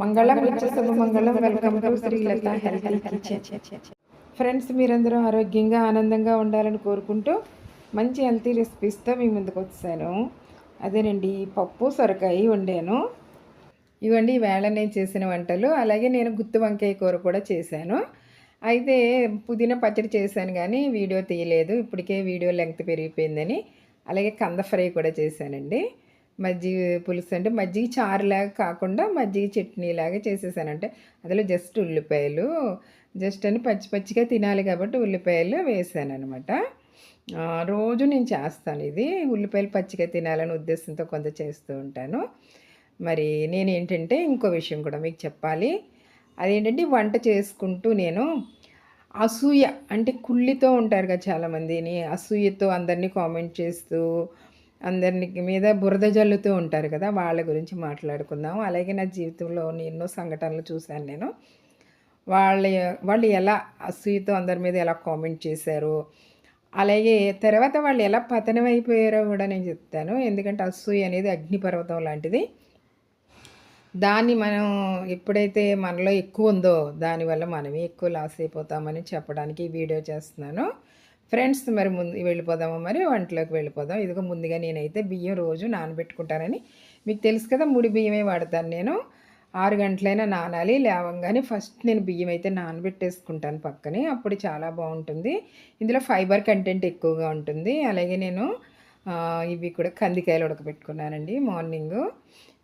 మంగళం నిత్య మంగళం welcome to Srilatha healthy kitchen. Friends మీరందరూ ఆరోగ్యంగా ఆనందంగా ఉండాలని కోరుకుంటూ మంచి హెల్తీ రెసిపీస్తో మీ ముందుకు వచ్చాను. అదేనండి పప్పు సొరకాయ వండాను. ఇవండి ఈవేళ నేను చేసిన వంటలు. అలాగే నేను గుత్తి వంకాయ కూర కూడా చేశాను. అయితే పుదీనా పచ్చడి చేశాను కానీ వీడియో తీయలేదు. ఇప్పటికే వీడియో లెంగ్త్ పెరిగిపోయిందని. అలాగే కంద ఫ్రై కూడా చేశానండి. మజ్జిగ పులుసు అంటే మజ్జిగ చారులాగా కాకుండా మజ్జిగ చట్నీలాగా చేసేసానంటే అందులో జస్ట్ ఉల్లిపాయలు జస్ట్ అని పచ్చి పచ్చిగా తినాలి కాబట్టి ఉల్లిపాయలు వేసాను అనమాట రోజు నేను చేస్తాను ఇది. ఉల్లిపాయలు పచ్చిగా తినాలని ఉద్దేశంతో కొంత చేస్తూ ఉంటాను. మరి నేను ఏంటంటే ఇంకో విషయం కూడా మీకు చెప్పాలి. అదేంటంటే వంట చేసుకుంటూ నేను అసూయ అంటే కుళ్ళితో ఉంటారు కదా చాలామందిని అసూయతో అందరినీ కామెంట్ చేస్తూ అందరిని మీద బురద జల్లుతూ ఉంటారు కదా వాళ్ళ గురించి మాట్లాడుకుందాం అలాగే నా జీవితంలో ఎన్నో సంఘటనలు చూశాను నేను. వాళ్ళ వాళ్ళు ఎలా అసూయతో అందరి మీద ఎలా కామెంట్ చేశారు అలాగే తర్వాత వాళ్ళు ఎలా పతనం అయిపోయారో కూడా నేను చెప్తాను. ఎందుకంటే అసూయ అనేది అగ్నిపర్వతం లాంటిది. దాన్ని మనం ఎప్పుడైతే మనలో ఎక్కువ ఉందో దానివల్ల మనమే ఎక్కువ లాస్ అయిపోతామని చెప్పడానికి వీడియో చేస్తున్నాను. ఫ్రెండ్స్ మరి ముందు వెళ్ళిపోదాము మరి? వంటలోకి వెళ్ళిపోదాం. ఇదిగో ముందుగా నేనైతే బియ్యం రోజు నానబెట్టుకుంటానని మీకు తెలుసు కదా ముడి బియ్యమే వాడతాను నేను. ఆరు గంటలైనా నానాలి లేవంగానే ఫస్ట్ నేను బియ్యం అయితే నానబెట్టేసుకుంటాను పక్కనే. అప్పుడు చాలా బాగుంటుంది. ఇందులో ఫైబర్ కంటెంట్ ఎక్కువగా ఉంటుంది. అలాగే నేను ఇవి కూడా కందికాయలు ఉడకబెట్టుకున్నానండి మార్నింగ్.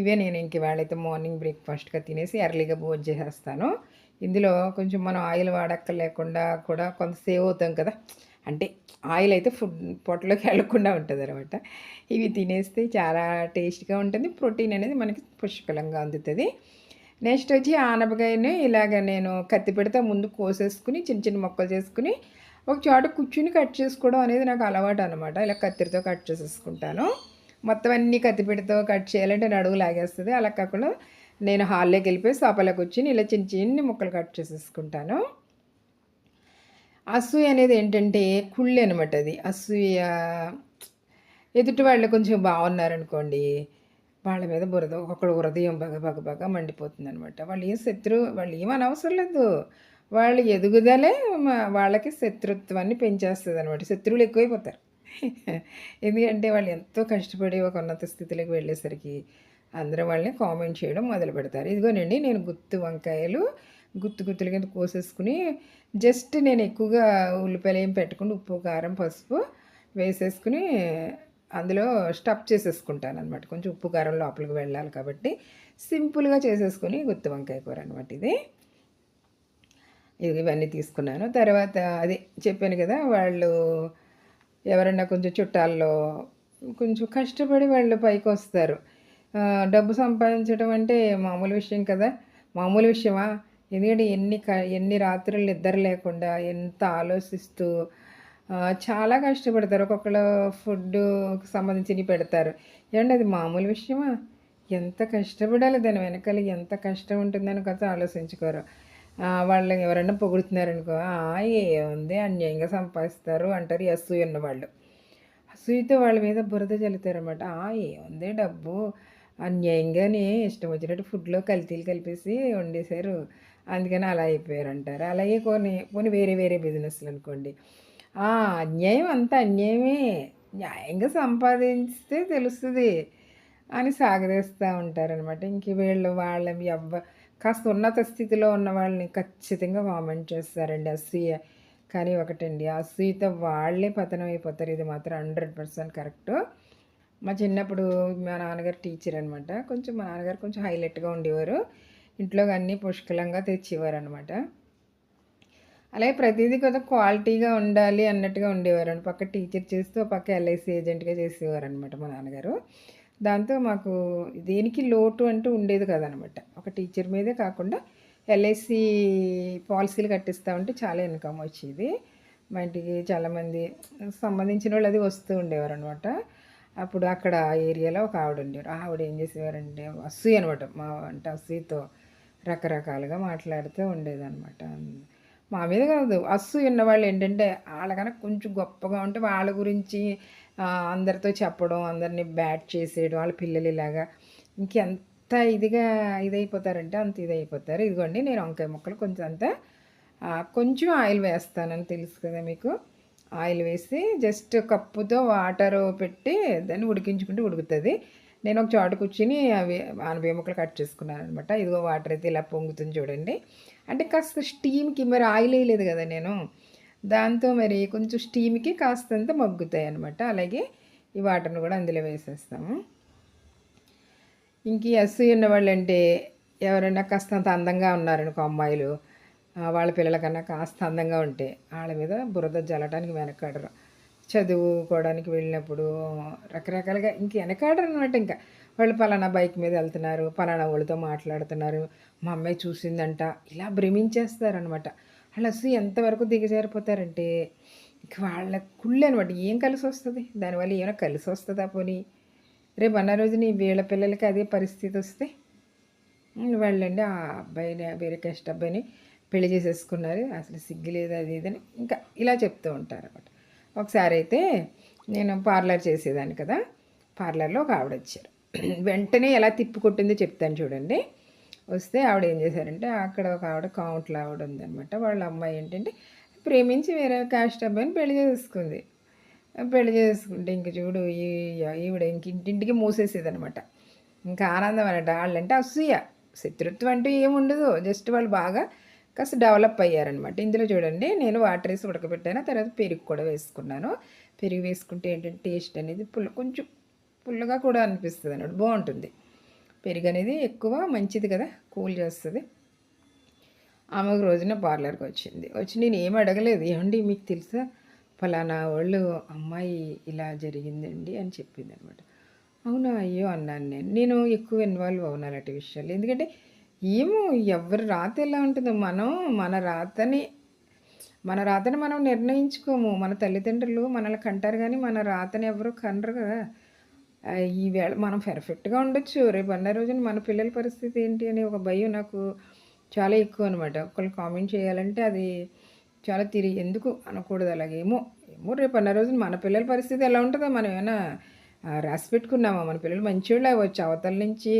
ఇవే నేను ఇంక వాళ్ళైతే మార్నింగ్ బ్రేక్ఫాస్ట్గా తినేసి ఎర్లీగా భోజనం చేసేస్తాను. ఇందులో కొంచెం మనం ఆయిల్ వాడక్క లేకుండా కూడా కొంత సేవ్ అవుతాం కదా. అంటే ఆయిల్ అయితే ఫుడ్ పొట్టలోకి వెళ్ళకుండా ఉంటుంది అనమాట ఇవి తినేస్తే చాలా టేస్ట్గా ఉంటుంది. ప్రోటీన్ అనేది మనకి పుష్కలంగా అందుతుంది. నెక్స్ట్ వచ్చి ఆనపకాయని ఇలాగ నేను కత్తి పెడితే ముందు కోసేసుకుని చిన్న చిన్న మొక్కలు చేసుకుని ఒక చోట కూర్చుని కట్ చేసుకోవడం అనేది నాకు అలవాటు అనమాట ఇలా కత్తిరితో కట్ చేసేసుకుంటాను. మొత్తం అన్ని కత్తిపెడితో కట్ చేయాలంటే నడువు లాగేస్తుంది. అలా కాకుండా నేను హాల్లోకి వెళ్ళిపోయి సోఫాలోకి వచ్చి ఇలా చిన్న చిన్ని ముక్కలు కట్ చేసేసుకుంటాను. అసూయ అనేది ఏంటంటే కుళ్ళు అనమాట అది. అసూయ. ఎదుటి వాళ్ళు కొంచెం బాగున్నారనుకోండి వాళ్ళ మీద బురద ఒక్కొక్కడు హృదయం బగ బగ బగ మండిపోతుంది అనమాట వాళ్ళు ఏం శత్రు వాళ్ళు ఏం అనవసరం లేదు. వాళ్ళు ఎదుగుదలే వాళ్ళకి శత్రుత్వాన్ని పెంచేస్తుంది అనమాట శత్రువులు ఎక్కువైపోతారు. ఎందుకంటే వాళ్ళు ఎంతో కష్టపడి ఒక ఉన్నత స్థితిలోకి వెళ్ళేసరికి అందరూ వాళ్ళని కామెంట్ చేయడం మొదలు పెడతారు ఇదిగోనండి నేను గుత్తు వంకాయలు గుత్తు గుత్తుల కింద కోసేసుకుని జస్ట్ నేను ఎక్కువగా ఉల్లిపాయలు ఏం పెట్టుకుని ఉప్పు కారం పసుపు వేసేసుకుని అందులో స్టఫ్ చేసేసుకుంటాను అనమాట కొంచెం ఉప్పు కారం లోపలికి వెళ్ళాలి కాబట్టి సింపుల్గా చేసేసుకుని గుత్తి వంకాయ కూర అనమాట ఇది. ఇవన్నీ తీసుకున్నాను. తర్వాత అది చెప్పాను కదా వాళ్ళు ఎవరైనా కొంచెం చుట్టాల్లో కొంచెం కష్టపడి వాళ్ళు పైకి వస్తారు. డబ్బు సంపాదించడం అంటే మామూలు విషయం కదా. మామూలు విషయమా? ఎందుకంటే ఎన్ని క ఎన్ని రాత్రులు నిద్ర లేకుండా ఎంత ఆలోచిస్తూ చాలా కష్టపడతారు. ఒక్కొక్కరు ఫుడ్కి సంబంధించి పెడతారు. ఏమంటే అది మామూలు విషయమా? ఎంత కష్టపడాలి దాని వెనకాల? ఎంత కష్టం ఉంటుందని కదా ఆలోచించుకోరు. వాళ్ళు ఎవరైనా పొగుడుతున్నారనుకో ఏముంది? అన్యాయంగా సంపాదిస్తారు అంటారు అసూయ ఉన్నవాళ్ళు. అసూయతో వాళ్ళ మీద బురద చల్లుతారనమాట ఏముంది? డబ్బు అన్యాయంగానే ఇష్టం వచ్చినట్టు ఫుడ్లో కల్తీలు కలిపేసి వండేశారు. అందుకని అలా అయిపోయారు అంటారు అలాగే కొన్ని కొన్ని వేరే వేరే బిజినెస్లు అనుకోండి. అన్యాయం అంత అన్యాయమే. న్యాయంగా సంపాదించితే తెలుస్తుంది అని సాగదీస్తూ ఉంటారనమాట ఇంక వీళ్ళు వాళ్ళ ఎవ్వ కాస్త ఉన్నత స్థితిలో ఉన్న వాళ్ళని ఖచ్చితంగా కామెంట్ చేస్తారండి. అసూయ కానీ ఒకటండి అసూయతో వాళ్ళే పతనం అయిపోతారు. ఇది మాత్రం హండ్రెడ్ పర్సెంట్ కరెక్ట్. మా చిన్నప్పుడు మా నాన్నగారు టీచర్ అనమాట కొంచెం మా నాన్నగారు కొంచెం హైలైట్గా ఉండేవారు. ఇంట్లో అన్నీ పుష్కలంగా తెచ్చేవారనమాట అలాగే ప్రతిదీ కదా క్వాలిటీగా ఉండాలి అన్నట్టుగా ఉండేవారు పక్క టీచర్ చేస్తూ పక్క ఎల్ఐసి ఏజెంట్గా చేసేవారు అనమాట మా నాన్నగారు. దాంతో మాకు దేనికి లోటు అంటూ ఉండేది కదనమాట. ఒక టీచర్ మీదే కాకుండా ఎల్ఐసి పాలసీలు కట్టిస్తూ ఉంటే చాలా ఇన్కమ్ వచ్చేది. మా ఇంటికి చాలామంది సంబంధించిన వాళ్ళు అది వస్తూ ఉండేవారు అనమాట అప్పుడు అక్కడ ఏరియాలో ఒక ఆవిడ ఉండేవారు. ఆవిడ ఏం చేసేవారంటే అసూయ అనమాట మా అంటే అసూయతో రకరకాలుగా మాట్లాడుతూ ఉండేదన్నమాట. మా మీద కాదు అస్సు విన్నవాళ్ళు ఏంటంటే వాళ్ళకన్నా కొంచెం గొప్పగా ఉంటే వాళ్ళ గురించి అందరితో చెప్పడం అందరినీ బ్యాట్ చేసేయడం వాళ్ళ పిల్లలు ఇలాగా ఇంకెంత ఇదిగా ఇదైపోతారంటే అంత ఇదైపోతారు. ఇదిగోండి నేను వంకాయ ముక్కలు కొంచెం అంతా కొంచెం ఆయిల్ వేస్తానని తెలుసు కదా మీకు. ఆయిల్ వేసి జస్ట్ కప్పుతో వాటర్ పెట్టి దాన్ని ఉడికించుకుంటే ఉడుకుతుంది. నేను ఒక చోట కూర్చుని అవి ఆన ముక్కలు కట్ చేసుకున్నాను అనమాట ఇదిగో వాటర్ అయితే ఇలా పొంగుతుంది చూడండి. అంటే కాస్త స్టీమ్కి మరి ఆయిల్ వేయలేదు కదా నేను. దాంతో మరి కొంచెం స్టీమ్కి కాస్తంత మగ్గుతాయి అనమాట అలాగే ఈ వాటర్ని కూడా అందులో వేసేస్తాము. ఇంక ఈ అసూయ ఉన్నవాళ్ళు ఎవరైనా కాస్తంత అందంగా ఉన్నారనుకో అమ్మాయిలు వాళ్ళ పిల్లలకన్నా కాస్త అందంగా ఉంటే వాళ్ళ మీద బురద జల్లటానికి వెనకాడరు చదువుకోవడానికి వెళ్ళినప్పుడు రకరకాలుగా ఇంక వెనకాడరు అనమాట ఇంకా. వాళ్ళు పలానా బైక్ మీద వెళ్తున్నారు పలానా వాళ్ళతో మాట్లాడుతున్నారు మా అమ్మాయి చూసిందంట ఇలా భ్రమించేస్తారనమాట. వాళ్ళు అసలు ఎంతవరకు దిగజారిపోతారంటే ఇంక వాళ్ళ కుళ్ళు అనమాట ఏం కలిసి వస్తుంది? దానివల్ల ఏమైనా కలిసి వస్తుందా పోనీ? రేపు అన్న రోజుని వీళ్ళ పిల్లలకి అదే పరిస్థితి వస్తే వాళ్ళండి ఆ అబ్బాయిని వేరే కష్ట అబ్బాయిని పెళ్ళి చేసేసుకున్నారు అసలు సిగ్గు లేదు అది ఇదని ఇంకా ఇలా చెప్తూ ఉంటారు అనమాట ఒకసారి అయితే నేను పార్లర్ చేసేదాన్ని కదా. పార్లర్లో ఒక ఆవిడ వచ్చారు వెంటనే ఎలా తిప్పి కొట్టిందో చెప్తాను చూడండి. వస్తే ఆవిడ ఏం చేశారంటే అక్కడ ఒక ఆవిడ కౌంట్లు ఆవిడ ఉందన్నమాట. వాళ్ళ అమ్మాయి ఏంటంటే ప్రేమించి వేరే క్యాస్ట్ అబ్బాయిని పెళ్ళి చేసుకుంది. పెళ్ళి చేసుకుంటే ఇంక చూడు ఈ ఈవిడ ఇంక ఇంటింటికి మూసేసేది అనమాట ఇంకా ఆనందం అనట వాళ్ళంటే అసూయ. శత్రుత్వం అంటూ ఏముండదు. జస్ట్ వాళ్ళు బాగా కాస్త డెవలప్ అయ్యారనమాట ఇందులో చూడండి నేను వాటర్ వేసి ఉడకబెట్టాను తర్వాత పెరుగు కూడా వేసుకున్నాను. పెరుగు వేసుకుంటే ఏంటంటే టేస్ట్ అనేది పుల్ల కొంచెం పుల్లగా కూడా అనిపిస్తుంది అన్నమాట. బాగుంటుంది. పెరుగు అనేది ఎక్కువ మంచిది కదా కూల్ చేస్తుంది. ఆమె ఒక రోజున పార్లర్కి వచ్చింది. వచ్చి నేను ఏం అడగలేదు. ఏమండి మీకు తెలుసా? ఫలానా వాళ్ళు అమ్మాయి ఇలా జరిగిందండి అని చెప్పింది అనమాట అవునా? అయ్యో అన్నాను నేను. నేను ఎక్కువ ఇన్వాల్వ్ అవును అలాంటి విషయాలు ఎందుకంటే ఏమో ఎవరి రాత ఎలా ఉంటుందో. మనం మన రాతని మన రాతని మనం నిర్ణయించుకోము. మన తల్లిదండ్రులు మనల్ని కంటారు కానీ మన రాతని ఎవరు కనరు కదా. ఈవేళ మనం పర్ఫెక్ట్గా ఉండొచ్చు. రేపు అన్న రోజున మన పిల్లల పరిస్థితి ఏంటి అని ఒక భయం నాకు చాలా ఎక్కువ అనమాట ఒకళ్ళు కామెంట్ చేయాలంటే అది చాలా తిరిగి ఎందుకు అనకూడదు అలాగేమో. ఏమో రేపు అన్న రోజున మన పిల్లల పరిస్థితి ఎలా ఉంటుందో మనం ఏమైనా రాసి పెట్టుకున్నామా? మన పిల్లలు మంచివాళ్ళు అవ్వచ్చు. అవతల నుంచి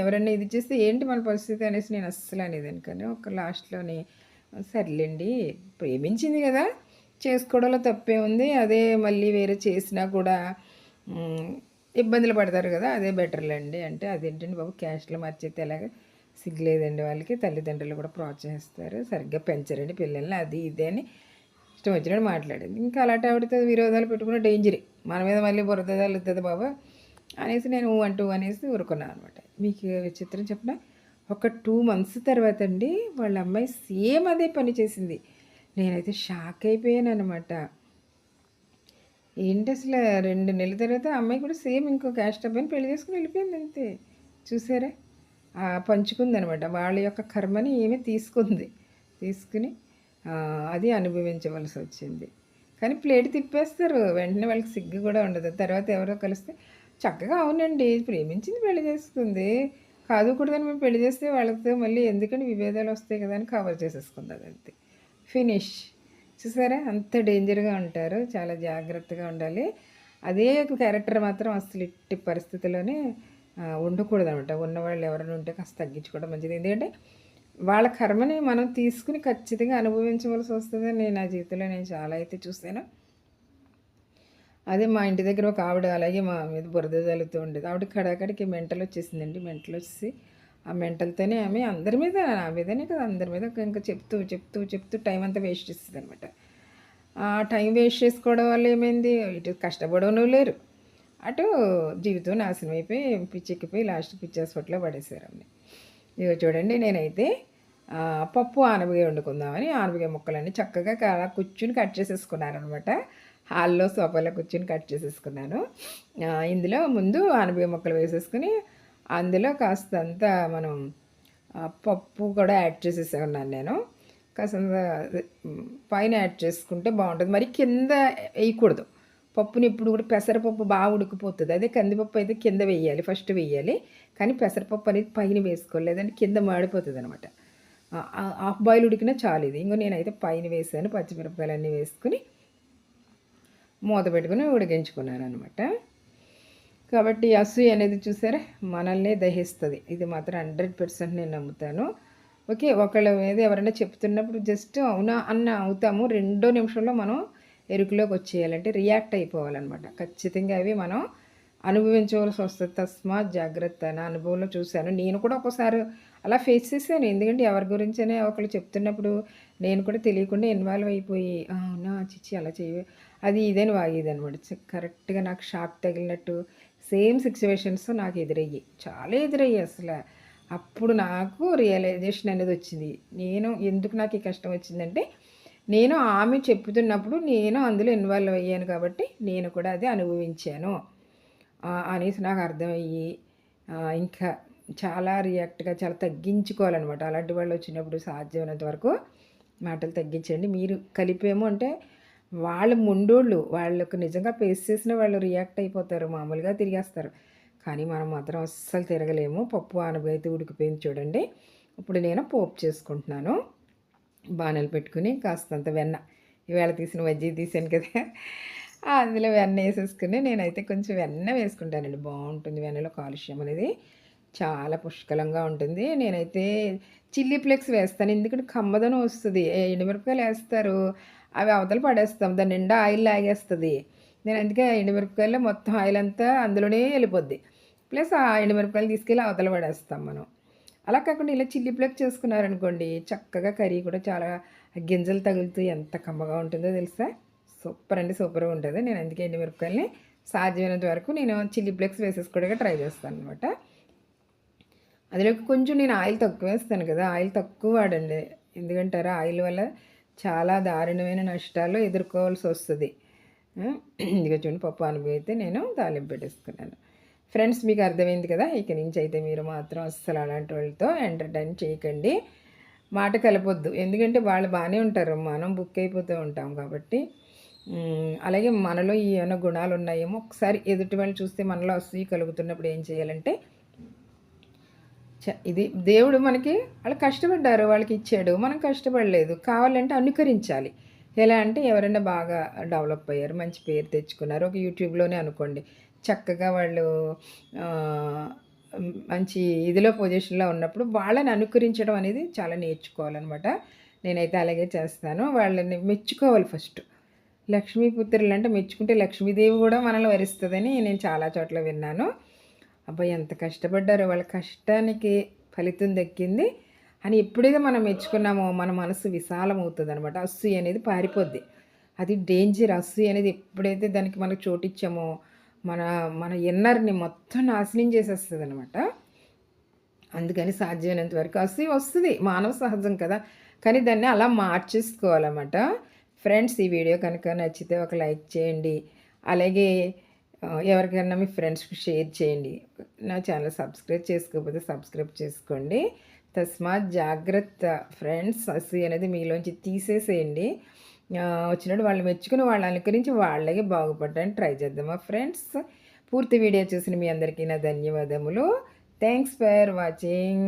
ఎవరైనా ఇది చేస్తే ఏంటి మన పరిస్థితి అనేసి నేను అస్సలు అనేదాన్ని కానీ ఒక లాస్ట్లోని సర్లేండి ప్రేమించింది కదా చేసుకోవడంలో తప్పే ఉంది అదే మళ్ళీ వేరే చేసినా కూడా ఇబ్బందులు పడతారు కదా అదే బెటర్లేండి అంటే అదేంటండి బాబు క్యాష్లో మార్చేస్తే ఎలాగ సిగ్గులేదండి వాళ్ళకి తల్లిదండ్రులు కూడా ప్రోత్సహిస్తారు సరిగ్గా పెంచరండి పిల్లల్ని అది ఇది అని ఇష్టం వచ్చినట్టు మాట్లాడింది. ఇంకా అలాంటి ఆవిడతో విరోధాలు పెట్టుకున్న డేంజరే. మన మీద మళ్ళీ బురద తల్లుతుంది బాబా. అనేసి నేను ఊ అంటూ అనేసి ఊరుకున్నాను అనమాట మీకు విచిత్రం చెప్పిన? ఒక టూ మంత్స్ తర్వాత అండి వాళ్ళ అమ్మాయి సేమ్ అదే పని చేసింది. నేనైతే షాక్ అయిపోయాను అనమాట ఏంటి అసలు రెండు నెలల తర్వాత అమ్మాయి కూడా సేమ్ ఇంకో క్యాస్ట్ అబ్బాయిని పెళ్ళి చేసుకుని వెళ్ళిపోయింది అంతే. చూసారా? పంచుకుందనమాట వాళ్ళ యొక్క కర్మని ఏమి తీసుకుంది. తీసుకుని అది అనుభవించవలసి వచ్చింది. కానీ ప్లేట్ తిప్పేస్తారు. వెంటనే వాళ్ళకి సిగ్గు కూడా ఉండదు. తర్వాత ఎవరో కలిస్తే చక్కగా అవునండి. ప్రేమించింది పెళ్ళి చేసుకుంది కాదు కూడదని మేము పెళ్ళి చేస్తే వాళ్ళతో మళ్ళీ ఎందుకని విభేదాలు వస్తాయి కదా అని కవర్ చేసేసుకుంది అది అంతే ఫినిష్ చూసారా? అంత డేంజర్గా ఉంటారు. చాలా జాగ్రత్తగా ఉండాలి. అదే క్యారెక్టర్ మాత్రం అసలు ఇట్టి పరిస్థితుల్లోనే ఉండకూడదనమాట ఉండకూడదు అనమాట ఉన్నవాళ్ళు ఎవరైనా ఉంటే కాస్త తగ్గించుకోవడం మంచిది. ఎందుకంటే వాళ్ళ కర్మని మనం తీసుకుని ఖచ్చితంగా అనుభవించవలసి వస్తుంది నేను నా జీవితంలో నేను చాలా అయితే చూశాను. అదే మా ఇంటి దగ్గర ఒక ఆవిడ అలాగే మా మీద బురద జల్లుతూ ఉండేది. ఆవిడ కడాకడికి మెంటలు వచ్చేసిందండి. మెంటలు వచ్చేసి ఆ మెంటల్తోనే ఆమె అందరి మీద నా మీదనే కదా అందరి మీద ఇంకా చెప్తూ చెప్తూ చెప్తూ టైం అంతా వేస్ట్ చేస్తుంది అనమాట ఆ టైం వేస్ట్ చేసుకోవడం వల్ల ఏమైంది? ఇటు కష్టపడవను లేరు. అటు జీవితం నాశనం అయిపోయి పిచ్చెక్కిపోయి లాస్ట్ పిచ్చి హాస్పిటల్లో పడేశారు ఆమె ఇదిగో చూడండి నేనైతే పప్పు ఆనపకాయ వండుకుందామని ఆనపకాయ ముక్కలన్నీ చక్కగా కూర్చుని కట్ చేసేసుకున్నాను అనమాట హాల్లో సోఫాలో కూర్చొని కట్ చేసేసుకున్నాను. ఇందులో ముందు ఆనపకాయ ముక్కలు వేసేసుకుని అందులో కాస్త అంతా మనం పప్పు కూడా యాడ్ చేసేసుకున్నాను నేను. కాస్త పైన యాడ్ చేసుకుంటే బాగుంటుంది. మరి కింద వేయకూడదు. పప్పుని ఇప్పుడు కూడా పెసరపప్పు బాగా ఉడికిపోతుంది. అదే కందిపప్పు అయితే కింద వేయాలి ఫస్ట్ వేయాలి. కానీ పెసరపప్పు అనేది పైన వేసుకోవాలి లేదంటే కింద మాడిపోతుంది అనమాట హాఫ్ బాయిల్ ఉడికినా చాలు ఇది. ఇంకో నేనైతే పైన వేసాను పచ్చిమిరపకాయలు అన్నీ వేసుకుని మూత పెట్టుకుని ఉడికించుకున్నాను అనమాట కాబట్టి అసూయ అనేది చూసారా మనల్నే దహిస్తుంది. ఇది మాత్రం హండ్రెడ్ పర్సెంట్ నేను నమ్ముతాను. ఓకే ఒకళ్ళ మీద ఎవరైనా చెప్తున్నప్పుడు జస్ట్ అవునా అన్న అవుతాము. రెండో నిమిషంలో మనం ఎరుకులోకి వచ్చేయాలంటే రియాక్ట్ అయిపోవాలన్నమాట. ఖచ్చితంగా అవి మనం అనుభవించవలసి వస్తుంది. తస్మాత్ జాగ్రత్త నా అనుభవంలో చూశాను. నేను కూడా ఒకసారి అలా ఫేస్ చేశాను. ఎందుకంటే ఎవరి గురించనే ఒకళ్ళు చెప్తున్నప్పుడు నేను కూడా తెలియకుండా ఇన్వాల్వ్ అయిపోయి అవునా చిచ్చి అలా చేయ అది ఇదని వాగేది అనమాట కరెక్ట్గా నాకు షాక్ తగిలినట్టు సేమ్ సిచ్యువేషన్స్ నాకు ఎదురయ్యాయి. చాలా ఎదురయ్యాయి అసలు. అప్పుడు నాకు రియలైజేషన్ అనేది వచ్చింది. నేను ఎందుకు నాకు ఈ కష్టం వచ్చిందంటే నేను ఆమె చెప్తున్నప్పుడు నేను అందులో ఇన్వాల్వ్ అయ్యాను కాబట్టి నేను కూడా అది అనుభవించాను. అనేసి నాకు అర్థమయ్యి ఇంకా చాలా రియాక్ట్గా చాలా తగ్గించుకోవాలన్నమాట. అలాంటి వాళ్ళు వచ్చినప్పుడు సాధ్యమైనంత వరకు మాటలు తగ్గించండి. మీరు కలిపేమో అంటే వాళ్ళ ముండోళ్ళు వాళ్ళకు నిజంగా పేస్ చేసిన వాళ్ళు రియాక్ట్ అయిపోతారు మామూలుగా తిరిగేస్తారు. కానీ మనం మాత్రం అస్సలు తిరగలేము. పప్పు ఆనబైతే ఉడికిపోయింది చూడండి. ఇప్పుడు నేను పోపు చేసుకుంటున్నాను. బాణలు పెట్టుకుని కాస్తంత వెన్న. ఈవేళ తీసిన మజ్జి తీసాను కదా. అందులో వెన్న వేసేసుకుని నేనైతే కొంచెం వెన్న వేసుకుంటానండి. బాగుంటుంది వెన్నలో కాలుష్యం అనేది. చాలా పుష్కలంగా ఉంటుంది. నేనైతే చిల్లీ ఫ్లేక్స్ వేస్తాను. ఎందుకంటే కమ్మదనం వస్తుంది. ఎండుమిరపకాయలు వేస్తారు. అవి అవతల పడేస్తాం. దాని నిండా ఆయిల్ లాగేస్తుంది. నేను అందుకే ఎండుమిరపకాయలు మొత్తం ఆయిల్ అంతా అందులోనే వెళ్ళిపోద్ది. ప్లస్ ఆ ఎండుమిరపకాయలు తీసుకెళ్ళి అవతల పడేస్తాం మనం. అలా కాకుండా ఇలా చిల్లీ ఫ్లేక్ చేసుకున్నారనుకోండి చక్కగా కర్రీ కూడా చాలా గింజలు తగులుతూ ఎంత కమ్మగా ఉంటుందో తెలుసా? సూపర్ అండి సూపర్గా ఉంటుంది. నేను అందుకే ఎండుమిరపకాయలని సాధ్యమైనంత వరకు నేను చిల్లీ ఫ్లేక్స్ వేసేసుకోవడానికి ట్రై చేస్తాను అనమాట అందులోకి కొంచెం నేను ఆయిల్ తక్కువ వేస్తాను కదా ఆయిల్ తక్కువ వాడండి. ఎందుకంటారా? ఆయిల్ వల్ల చాలా దారుణమైన నష్టాలు ఎదుర్కోవాల్సి వస్తుంది. ఇదిగో చూడండి పప్పు అనుభవం అయితే నేను తాలింపు పెట్టేసుకున్నాను. ఫ్రెండ్స్ మీకు అర్థమైంది కదా ఇక నుంచి అయితే మీరు మాత్రం అస్సలు అలాంటి వాళ్ళతో ఎంటర్టైన్ చేయకండి. మాట కలపొద్దు. ఎందుకంటే వాళ్ళు బాగానే ఉంటారు. మనం బుక్ అయిపోతూ ఉంటాం కాబట్టి. అలాగే మనలో ఏమైనా గుణాలు ఉన్నాయేమో ఒకసారి ఎదుటి వాళ్ళు చూస్తే మనలో అసూయి కలుగుతున్నప్పుడు ఏం చేయాలంటే ఇది దేవుడు మనకి వాళ్ళు కష్టపడ్డారు వాళ్ళకి ఇచ్చాడు మనం కష్టపడలేదు. కావాలంటే అనుకరించాలి. ఎలా అంటే ఎవరైనా బాగా డెవలప్ అయ్యారు మంచి పేరు తెచ్చుకున్నారు ఒక యూట్యూబ్లోనే అనుకోండి. చక్కగా వాళ్ళు మంచి ఇదిలో పొజిషన్లో ఉన్నప్పుడు వాళ్ళని అనుకరించడం అనేది చాలా నేర్చుకోవాలన్నమాట. నేనైతే అలాగే చేస్తాను. వాళ్ళని మెచ్చుకోవాలి ఫస్ట్. లక్ష్మీపుత్రులు అంటే మెచ్చుకుంటే లక్ష్మీదేవి కూడా మనల్ని వరిస్తుందని నేను చాలా చోట్ల విన్నాను. అబ్బాయి ఎంత కష్టపడ్డారో వాళ్ళ కష్టానికి ఫలితం దక్కింది. అని ఎప్పుడైతే మనం మెచ్చుకున్నామో మన మనసు విశాలమవుతుంది అనమాట అస్సు అనేది పారిపోద్ది. అది డేంజర్ అస్సు అనేది ఎప్పుడైతే దానికి మనకు చోటిచ్చామో మన మన ఎన్నర్ని మొత్తం నాశనం చేసేస్తుంది అనమాట అందుకని సాధ్యమైనంత వరకు అసూయ వస్తుంది. మానవ సహజం కదా. కానీ దాన్ని అలా మార్చేసుకోవాలన్నమాట. ఫ్రెండ్స్ ఈ వీడియో కనుక నచ్చితే ఒక లైక్ చేయండి. అలాగే ఎవరికైనా మీ ఫ్రెండ్స్కి షేర్ చేయండి. నా ఛానల్ సబ్స్క్రైబ్ చేసుకోకపోతే సబ్స్క్రైబ్ చేసుకోండి. తస్మాత్ జాగ్రత్త ఫ్రెండ్స్ అసి అనేది మీలోంచి తీసేసేయండి. వచ్చినట్టు వాళ్ళు మెచ్చుకుని వాళ్ళ అనుకరించి వాళ్ళకి బాగుపడడానికి ట్రై చేద్దామా ఫ్రెండ్స్? పూర్తి వీడియో చూసిన మీ అందరికీ నా ధన్యవాదములు. Thanks for watching.